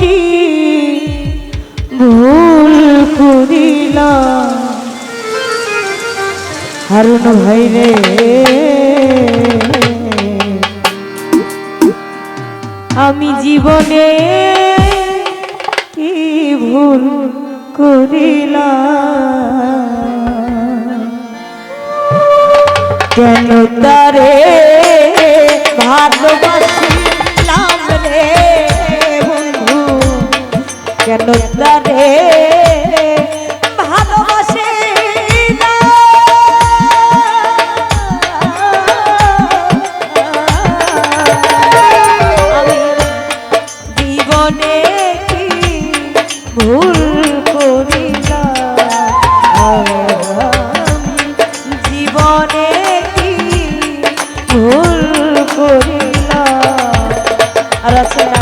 কি ভুল করিলাম? হারুন ভাই রে। আমি জীবনে কি ভুল করিলাম? কেন তারে ভালোবাসিলাম আর আছে নাই সাদি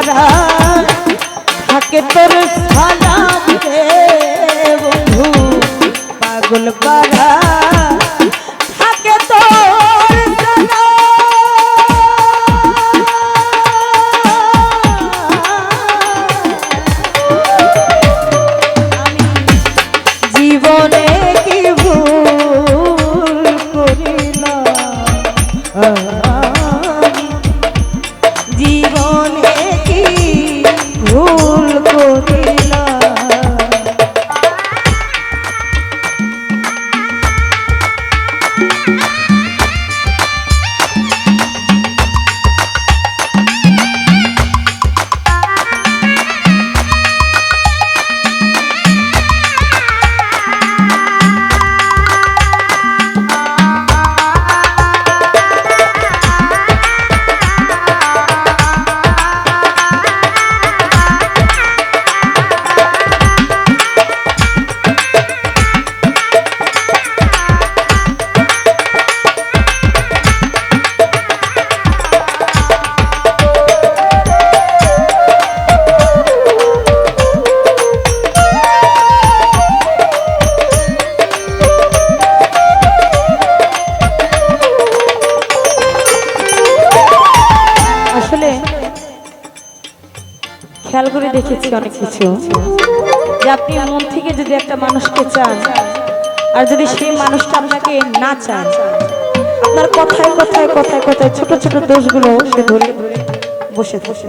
পাড়া থাকে তোর খেয়াল করে দেখেছি অনেক কিছু। যে আপনি মন থেকে যদি একটা মানুষকে চান, আর যদি সেই মানুষটা আপনাকে না চান আপনার কথায় কথায় কথায় কথায় ছোট ছোট দোষগুলো সে ধরে বসে বসে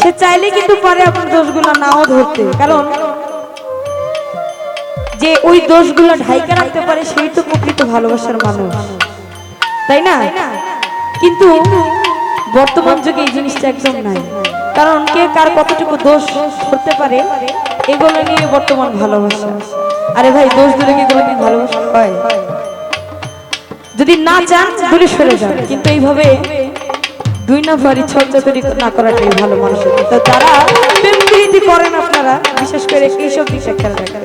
সে চাইলে কিন্তু পারে আপনার দোষগুলো নাও ধরতে। কারণ যে ওই দোষগুলো ঢাইকে রাখতে পারে, সেই তো প্রকৃত ভালোবাসার মানুষ। তাই না? কিন্তু বর্তমান যুগে এই জিনিসটা একদম নাই। কারণ কে কার কতটুকু দোষ ধরতে পারে, এগুলো নিয়ে বর্তমান ভালোবাসা। আরে ভাই, দোষ ধরে কি কোনোদিন ভালোবাসা হয়? যদি না চান দূরে সরে যান। কিন্তু এইভাবে দুই নম্বর ইচ্ছা তৈরি না করাটাই ভালো মানুষের তো যারা প্রেম করেন আপনারা, বিশেষ করে এইসব দিকটা খেয়াল রাখেন